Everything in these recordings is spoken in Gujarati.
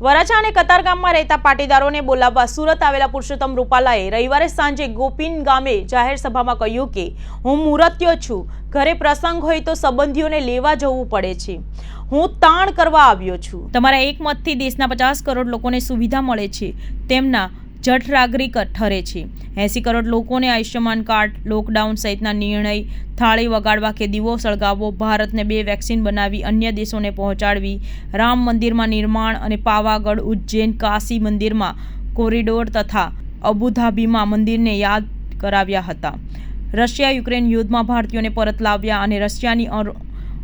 વરાછા અને કતારગામમાં રહેતા પાટીદારોને બોલાવવા સુરત આવેલા પુરુષોત્તમ રૂપાલાએ રવિવારે સાંજે ગોપીન ગામે જાહેર સભામાં કહ્યું કે, હું મુરત્યો છું. ઘરે પ્રસંગ હોય તો સંબંધીઓને લેવા જવું પડે છે. હું તાણ કરવા આવ્યો છું. તમારા એક મતથી દેશના પચાસ કરોડ લોકોને સુવિધા મળે છે. તેમના જઠ ઠરે છે. એંસી કરોડ લોકોને આયુષ્યમાન કાર્ડ, લોકડાઉન સહિતના નિર્ણય થાળી વગાડવા કે દીવો સળગાવવો, ભારતને બે વેક્સિન બનાવી અન્ય દેશોને પહોંચાડવી, રામ મંદિરમાં નિર્માણ અને પાવાગઢ ઉજ્જૈન કાશી મંદિરમાં કોરિડોર તથા અબુધાબીમાં મંદિરને યાદ કરાવ્યા હતા. રશિયા યુક્રેન યુદ્ધમાં ભારતીયોને પરત લાવ્યા અને રશિયાની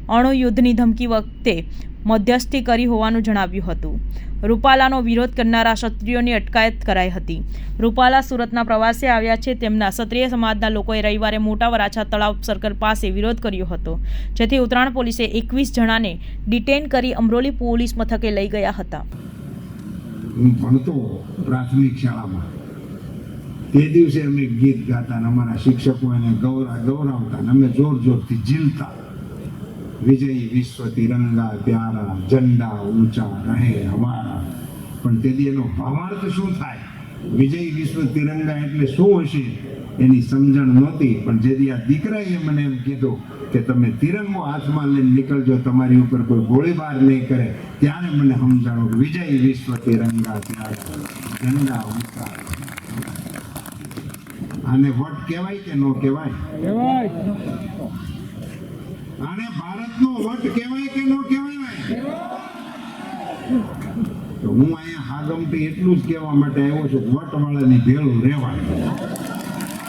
અણુયુદ્ધની ધમકી વખતે મધ્યસ્થી કરી હોવાનું જણાવ્યું હતું. રૂપાલાનો વિરોધ કરનારા ક્ષત્રિયોની અટકાયત કરાઈ હતી. રૂપાલા સુરતના પ્રવાસે આવ્યા છે તેમના ક્ષત્રિય સમાજના લોકોએ રવિવારે મોટા વરાછા તળાવ સર્કલ પાસે વિરોધ કર્યો હતો. જેથી ઉત્તરાયણ પોલીસે એકવીસ જણાને ડિટેન કરી અમરોલી પોલીસ મથકે લઈ ગયા હતા. પ્રાથમિક શાળામાં. તે દિવસે અમે ગીત ગાતા અમારા શિક્ષકો એને ગૌરા, ગૌરવતા અમે જોર જોરથી ઝીલતા. વિજયી વિશ્વ તિરંગા પ્યારા, ઝંડા ઊંચા, રહે અમારા પણ તેથી એનો ભાવાર્થ શું થાય? વિજય વિશ્વ તિરંગા એટલે શું હશે? એની સમજણ નહોતી. પણ જેથી આ દીકરાએ મને એમ કીધું કે તમે તિરંગો હાથમાં લઈને નીકળજો, તમારી ઉપર કોઈ ગોળીબાર નહીં કરે. ત્યારે મને સમજાણું કે વિજય વિશ્વ તિરંગા ઝંડા ઊંચા. આને વટ કહેવાય કે નો કહેવાય. આને ભારતનો વટ કહેવાય કે ન કહેવાય? હું અહીંયા હાગમટી એટલું જ કહેવા માટે આવ્યો છું વટ વટવાળાની ભેળું રહેવાય